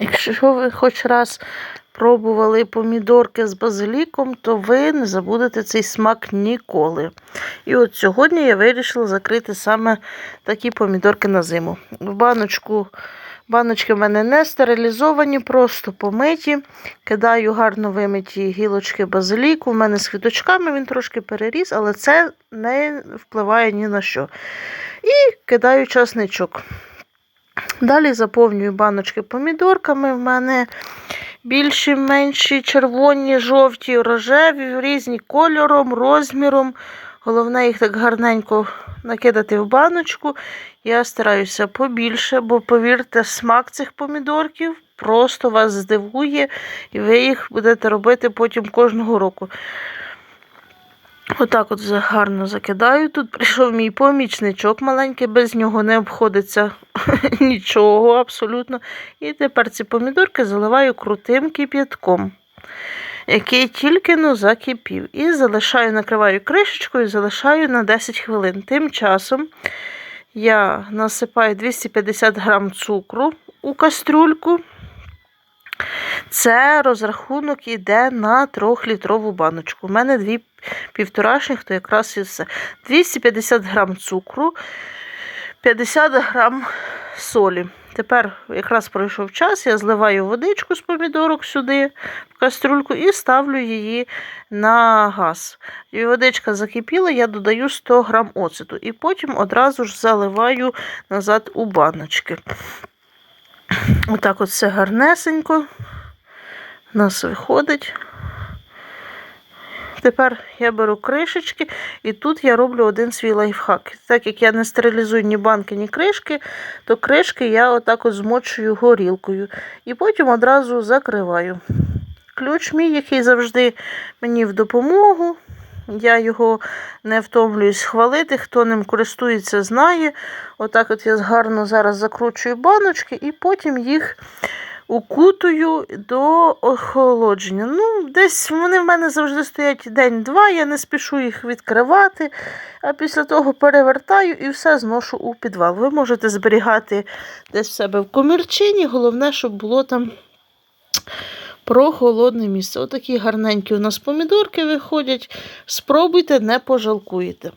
Якщо ви хоч раз пробували помідорки з базиліком, то ви не забудете цей смак ніколи. І от сьогодні я вирішила закрити саме такі помідорки на зиму. В баночку, баночки в мене не стерилізовані, просто помиті. Кидаю гарно вимиті гілочки базиліку. У мене з квіточками він трошки переріс, але це не впливає ні на що. І кидаю часничок. Далі заповнюю баночки помідорками. В мене більші, менші, червоні, жовті, рожеві, різні кольором, розміром. Головне їх так гарненько накидати в баночку. Я стараюся побільше, бо повірте, смак цих помідорків просто вас здивує, і ви їх будете робити потім кожного року. Отак от гарно закидаю. Тут прийшов мій помічничок маленький, без нього не обходиться нічого абсолютно. І тепер ці помідорки заливаю крутим кип'ятком, який тільки ну, закипів. І залишаю, накриваю кришечкою, залишаю на 10 хвилин. Тим часом я насипаю 250 грам цукру у кастрюльку. Це розрахунок іде на 3-літрову баночку. У мене дві півторашніх, то якраз і все. 250 грам цукру, 50 грам солі. Тепер якраз пройшов час, я зливаю водичку з помідорок сюди, в кастрюльку, і ставлю її на газ. І водичка закипіла, я додаю 100 грам оцету. І потім одразу ж заливаю назад у баночки. Отак от все гарнесенько. У нас виходить. Тепер я беру кришечки, і тут я роблю один свій лайфхак. Так як я не стерилізую ні банки, ні кришки, то кришки я отак от змочую горілкою. І потім одразу закриваю. Ключ мій, який завжди мені в допомогу. Я його не втомлююсь хвалити. Хто ним користується, знає. Отак от я гарно зараз закручую баночки і потім їх укутую до охолодження. Ну, десь вони в мене завжди стоять день-два, я не спішу їх відкривати, а після того перевертаю і все зношу у підвал. Ви можете зберігати десь в себе в комірчині, головне, щоб було там прохолодне місце. Отакі гарненькі у нас помідорки виходять. Спробуйте, не пожалкуєте.